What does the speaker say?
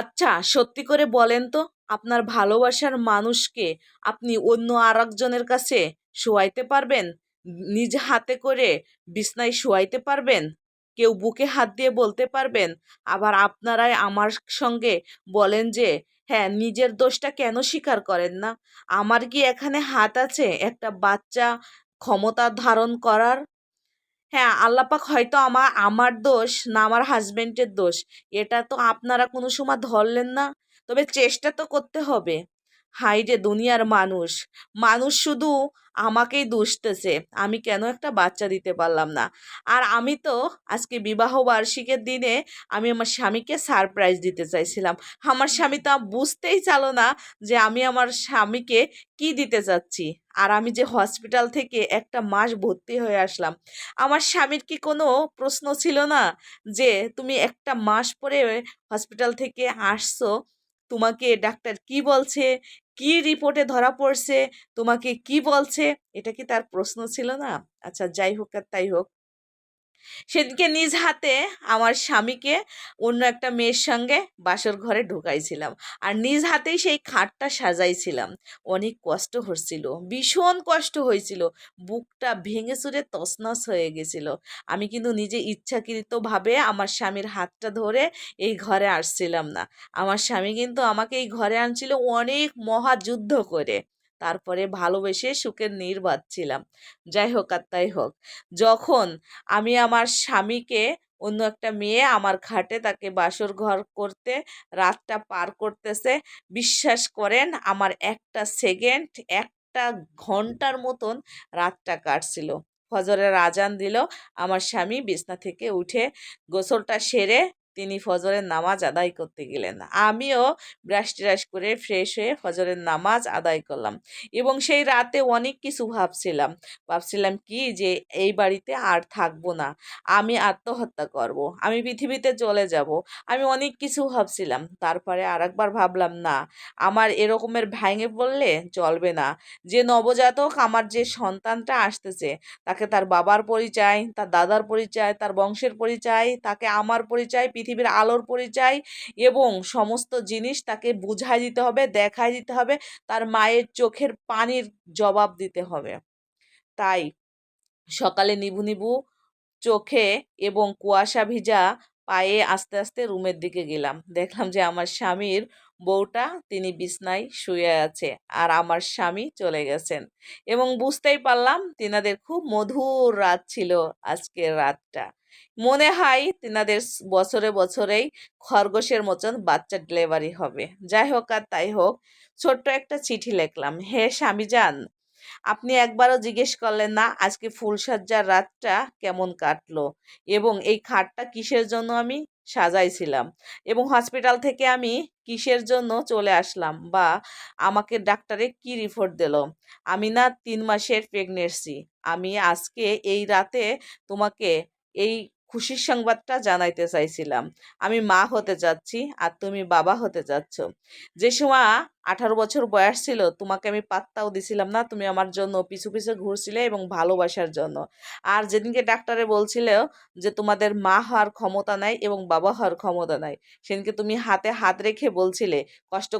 আচ্ছা সত্যি করে বলেন তো, আপনার ভালোবাসার মানুষকে আপনি অন্য আরেকজনের কাছে শোয়াইতে পারবেন? নিজ হাতে করে বিছনায় শোয়াইতে পারবেন? কেউ বুকে হাত দিয়ে বলতে পারবেন? আবার আপনারাই আমার সঙ্গে বলেন যে হ্যাঁ নিজের দোষটা কেন স্বীকার করেন না? আমার কি এখানে হাত আছে একটা বাচ্চা ক্ষমতা ধারণ করার? হ্যাঁ আল্লাপাক হয়তো আমার আমার দোষ না আমার হাজবেন্ডের দোষ। এটা তো আপনারা কোনো সময় ধরলেন না। তবে চেষ্টা তো করতে হবে। হাই রে দুনিয়ার মানুষ। মানুষ শুধু আমাকেই দুষতেছে। আমি কেন একটা বাচ্চা দিতে পারলাম না? আর আমি তো আজকে বিবাহ বার্ষিকের দিনে আমি আমার স্বামীকে সারপ্রাইজ দিতে চাইছিলাম। আমার স্বামী তা বুঝতেই চালো না যে আমি আমার স্বামীকে কি দিতে চাচ্ছি। আর আমি যে হসপিটাল থেকে একটা মাস ভর্তি হয়ে আসলাম। আমার স্বামীর কি কোনো প্রশ্ন ছিল না যে তুমি একটা মাস পরে হসপিটাল থেকে আসছো? তোমাকে ডাক্তার কি বলছে? কি রিপোর্টে ধরা পড়ছে, তোমাকে কি বলছে, এটা কি তার প্রশ্ন ছিল না? আচ্ছা যাই হোক আর তাই হোক। সেদিনকে নিজ হাতে আমার স্বামীকে অন্য একটা মেয়ের সঙ্গে বাসর ঘরে ঢুকাইছিলাম। আর নিজ হাতেই সেই খাটটা সাজাইছিলাম। অনেক কষ্ট হচ্ছিল, ভীষণ কষ্ট হয়েছিল। বুকটা ভেঙে চুরে তছনছ হয়ে গেছিল। আমি কিন্তু নিজে ইচ্ছাকৃতভাবে আমার স্বামীর হাতটা ধরে এই ঘরে আসছিলাম না। আমার স্বামী কিন্তু আমাকে এই ঘরে আনছিল অনেক মহাযুদ্ধ করে। তারপরে ভালোবেসে সুখের নীর বাঁধছিলাম। যাই হোক আর তাই হোক, যখন আমি আমার স্বামীকে অন্য একটা মেয়ে আমার খাটে তাকে বাসর ঘর করতে, রাতটা পার করতেছে, বিশ্বাস করেন আমার একটা সেকেন্ড একটা ঘণ্টার মতন রাতটা কাটছিল। ফজরের আজান দিল, আমার স্বামী বিছনা থেকে উঠে গোসলটা সেরে তিনি ফজরের নামাজ আদায় করতে গেলেন। আমিও ব্রাশ ট্রাশ করে ফ্রেশ হয়ে ফজরের নামাজ আদায় করলাম এবং সেই রাতে অনেক কিছু ভাবছিলাম। ভাবছিলাম কি যে এই বাড়িতে আর থাকব না, আমি আত্মহত্যা করব। আমি পৃথিবীতে চলে যাব, আমি অনেক কিছু ভাবছিলাম। তারপরে আর একবার ভাবলাম, না, আমার এরকমের ভেঙে পড়লে চলবে না। যে নবজাতক আমার যে সন্তানটা আসতেছে, তাকে তার বাবার পরিচয়, তার দাদার পরিচয়, তার বংশের পরিচয়, তাকে আমার পরিচয় পৃথিবীর আলোর পরিচয় এবং সমস্ত জিনিস তাকে বুঝাই দিতে হবে, দেখাই দিতে হবে, তার মায়ের চোখের পানির জবাব দিতে হবে। তাই সকালে নিবু নিবু চোখে এবং কুয়াশা ভিজা পায়ে আস্তে আস্তে রুমের দিকে গেলাম। দেখলাম যে আমার স্বামীর বউটা তিনি বিছনায় শুয়ে আছে আর আমার স্বামী চলে গেছেন এবং বুঝতেই পারলাম তিনাদের খুব মধুর রাত ছিল আজকের রাতটা। মনে হয় তিনাদের বছরে বছরেই খরগোশের মতন বাচ্চা ডেলিভারি হবে। যাই হোক আর তাই হোক, ছোট্ট একটা চিঠি লিখলাম, হে স্বামী যান আপনি একবারও জিজ্ঞেস করলেন না, আজকে ফুলসজ্জার রাতটা কেমন কাটলো এবং এই খাটটা কিসের জন্য আমি সাজাইছিলাম এবং হসপিটাল থেকে আমি কিসের জন্য চলে আসলাম বা আমাকে ডাক্তারে কি রিপোর্ট দিল? আমি না তিন মাসের প্রেগনেন্সি আমি আজকে এই রাতে তোমাকে এই খুশির সংবাদটা জানাইতে চাইছিলাম। আমি মা হতে যাচ্ছি আর তুমি বাবা হতে যাচ্ছ। যে সময় আঠারো বছর বয়স ছিল, তোমাকে আমি পাত্তাও দিছিলাম না। তুমি আমার জন্য পিছু পিছু ঘুরছিলে এবং ভালোবাসার জন্য। আর যেদিনকে ডাক্তারে বলছিল যে তোমাদের মা হওয়ার ক্ষমতা নাই এবং বাবা হওয়ার ক্ষমতা নাই, সেদিনকে তুমি হাতে হাত রেখে বলছিলে, কষ্ট